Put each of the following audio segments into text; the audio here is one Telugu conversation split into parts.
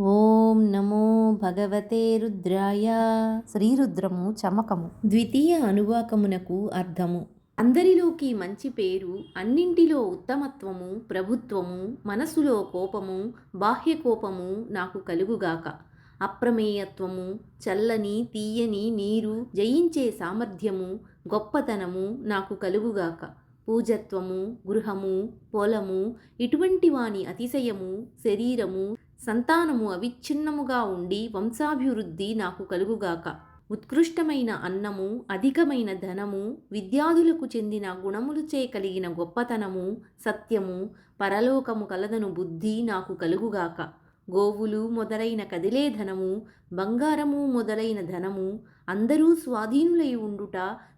ఓం నమో భగవతే రుద్రాయ. శ్రీరుద్రము చమకము. ద్వితీయ అనువాకమునకు అర్థము. అందరిలోకి మంచి పేరు అన్నింటిలో ఉత్తమత్వము ప్రభుత్వము మనసులో కోపము బాహ్య కోపము నాకు కలుగుగాక. అప్రమేయత్వము చల్లని తీయని నీరు జయించే సామర్థ్యము గొప్పతనము నాకు కలుగుగాక. పూజత్వము గృహము పొలము ఇటువంటి వాని అతిశయము శరీరము సంతానము అవిచ్ఛిన్నముగా ఉండి వంశాభివృద్ధి నాకు కలుగుగాక. ఉత్కృష్టమైన అన్నము అధికమైన ధనము విద్యాధులకు చెందిన గుణములుచే కలిగిన గొప్పతనము సత్యము పరలోకము కలదను బుద్ధి నాకు కలుగుగాక. గోవులు మొదలైన కదిలే ధనము బంగారము మొదలైన ధనము అందరూ స్వాధీనులై ఉండుట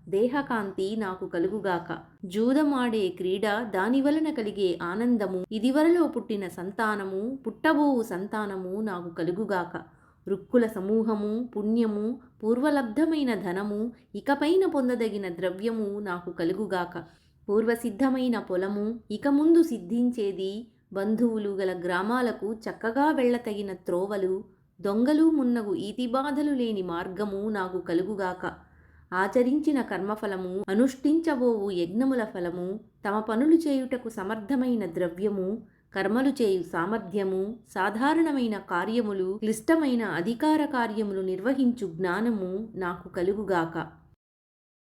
దేహకాంతి నాకు కలుగుగాక. జూదమాడే క్రీడ దాని వలన కలిగే ఆనందము ఇదివరలో పుట్టిన సంతానము పుట్టబోవు సంతానము నాకు కలుగుగాక. రుక్కుల సమూహము పుణ్యము పూర్వలబ్ధమైన ధనము ఇకపైన పొందదగిన ద్రవ్యము నాకు కలుగుగాక. పూర్వసిద్ధమైన పొలము ఇక ముందు సిద్ధించేది బంధువులు గల గ్రామాలకు చక్కగా వెళ్ళతగిన త్రోవలు దొంగలు మున్నగు ఈతిబాధలు లేని మార్గము నాకు కలుగుగాక. ఆచరించిన కర్మఫలము అనుష్ఠించబోవు యజ్ఞముల ఫలము తమ పనులు చేయుటకు సమర్థమైన ద్రవ్యము కర్మలు చేయు సామర్థ్యము సాధారణమైన కార్యములు క్లిష్టమైన అధికార కార్యములు నిర్వహించు జ్ఞానము నాకు కలుగుగాక.